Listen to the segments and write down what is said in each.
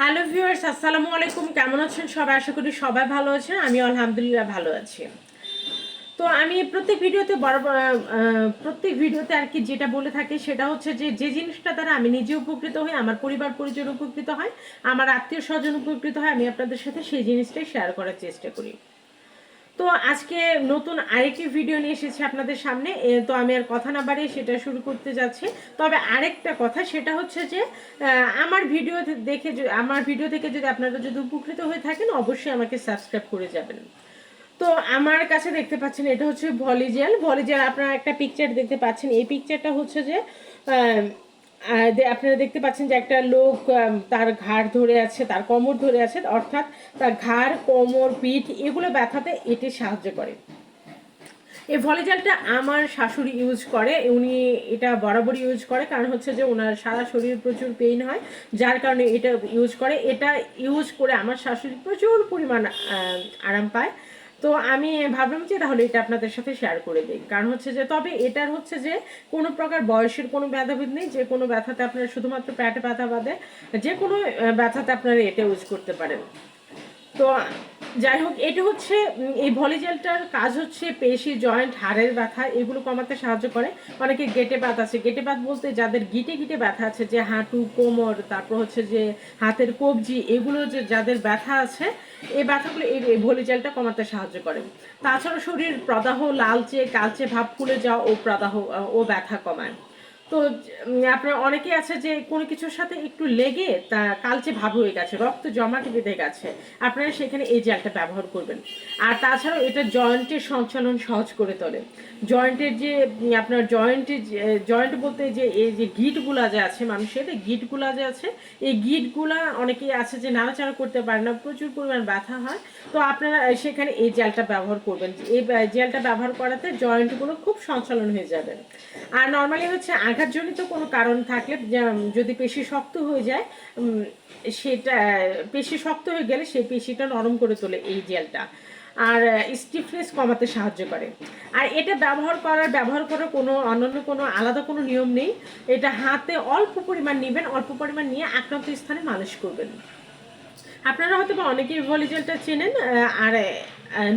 Hello viewers, আসসালামু আলাইকুম। কেমন আছেন সবাই? আশা করি সবাই ভালো আছেন। আমি আলহামদুলিল্লাহ ভালো আছি। তো আমি প্রত্যেক ভিডিওতে বড় প্রত্যেক ভিডিওতে আর কি যেটা বলে থাকি সেটা হচ্ছে যে যে জিনিসটা দ্বারা আমি নিজে উপকৃত হই, আমার পরিবার, পরিজন উপকৃত হয়, আমার আত্মীয় স্বজন উপকৃত হয়, আমি আপনাদের সাথে সেই জিনিসটাই শেয়ার করার চেষ্টা করি। তো আজকে নতুন আরেকটি ভিডিও নিয়ে এসেছি আপনাদের সামনে। তো আমি আর কথা না বাড়িয়ে সেটা শুরু করতে যাচ্ছি। তবে আরেকটা কথা, সেটা হচ্ছে যে আমার ভিডিও দেখে আমার ভিডিও থেকে যদি আপনারা যদি উপকৃত হয়ে থাকেন, অবশ্যই আমাকে সাবস্ক্রাইব করে যাবেন। তো আমার কাছে দেখতে পাচ্ছেন, এটা হচ্ছে ভলিজেল ভলিজেল আপনারা একটা পিকচার দেখতে পাচ্ছেন। এই পিকচারটা হচ্ছে যে আপনারা দেখতে পাচ্ছেন যে একটা লোক তার ঘাড় ধরে আছে, তার কোমর ধরে আছে, অর্থাৎ তার ঘাড়, কোমর, পিঠ, এগুলো ব্যথাতে এটি সাহায্য করে। এই ভলিজেলটা আমার শাশুড়ি ইউজ করে, উনি এটা বরাবর ইউজ করে, কারণ হচ্ছে যে ওনার সারা শরীর প্রচুর পেইন হয়, যার কারণে এটা ইউজ করে। এটা ইউজ করে আমার শাশুড়ি প্রচুর পরিমাণ আরাম পায়। তো আমি ভাবলাম যে তাহলে এটা আপনাদের সাথে শেয়ার করে দিই। কারণ হচ্ছে যে, তবে এটার হচ্ছে যে, কোনো প্রকার বয়সের কোনো ব্যথাভেদ নেই, যে কোনো ব্যথাতে আপনারা শুধুমাত্র প্যাটে ব্যথা বাদে যে কোনো ব্যথাতে আপনারা এটা ইউজ করতে পারেন। তো যাই হোক এটা হচ্ছে এই ভলিজেলটার কাজ হচ্ছে পেশি, জয়েন্ট, হাড়ের ব্যথা, এগুলো কমাতে সাহায্য করে। অনেকে গেটে ব্যথা আছে। গেটে ব্যথা বলতে যাদের গিটে গিটে ব্যথা আছে, যে হাঁটু, কোমর, তারপর হচ্ছে যে হাতের কবজি, এগুলো যে যাদের ব্যথা আছে, এই ব্যথাগুলো এই এই ভলিজেলটা কমাতে সাহায্য করে। তাছাড়া শরীর প্রদাহ, লালচে, কালচে ভাব ফুলে যাওয়া, ও প্রদাহ ও ব্যথা কমায়। তো আপনার অনেকে আছে যে কোনো কিছুর সাথে একটু লেগে তা কালচে ভাব হয়ে গেছে, রক্ত জমাট বেঁধে গেছে, আপনারা সেখানে এই জেলটা ব্যবহার করবেন। আর তাছাড়াও এটা জয়েন্টের সঞ্চালন সহজ করে তোলে। জয়েন্টের যে আপনার জয়েন্টের জয়েন্ট বলতে যে এই যে গিটগুলা যে আছে মানুষের, এই গিটগুলা যে আছে, এই গিটগুলা অনেকেই আছে যে নাড়াচাড়া করতে পারে না, প্রচুর পরিমাণ ব্যথা হয়। তো আপনারা সেখানে এই জেলটা ব্যবহার করবেন। এই জেলটা ব্যবহার করাতে জয়েন্টগুলো খুব সঞ্চালন হয়ে যাবে। আর নর্মালি হচ্ছে আঘাতজনিত কোনো কারণ থাকলে যদি পেশি শক্ত হয়ে যায় সেটা, পেশি শক্ত হয়ে গেলে সেই পেশিটা নরম করে তোলে এই জেলটা। আর স্টিফনেস কমাতে সাহায্য করে। আর এটা ব্যবহার করার ব্যবহার করার কোনো, অন্যান্য কোনো আলাদা কোনো নিয়ম নেই। এটা হাতে অল্প পরিমাণ নেবেন, অল্প পরিমাণ নিয়ে আক্রান্ত স্থানে মালিশ করবেন। আপনারা হয়তো বা অনেকেই ভলিজেলটা চেনেন আর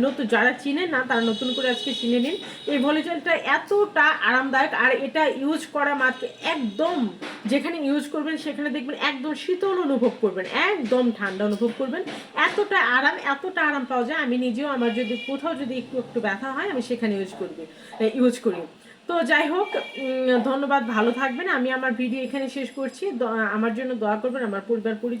নতুন যারা চিনেন না, তারা নতুন করে আজকে চিনে নিন। এই ভলিজেলটা এতটা আরামদায়ক, আর এটা ইউজ করা মাত্র একদম যেখানে ইউজ করবেন, সেখানে দেখবেন একদম শীতল অনুভব করবেন, একদম ঠান্ডা অনুভব করবেন। এতটা আরাম এতটা আরাম পাওয়া যায়, আমি নিজেও আমার যদি কোথাও যদি একটু একটু ব্যথা হয়, আমি সেখানে ইউজ করবি ইউজ করি। তো যাই হোক ধন্যবাদ, ভালো থাকবেন। আমি আমার ভিডিও এখানে শেষ করছি। আমার জন্য দোয়া করবেন, আমার পরিবার, পরিজন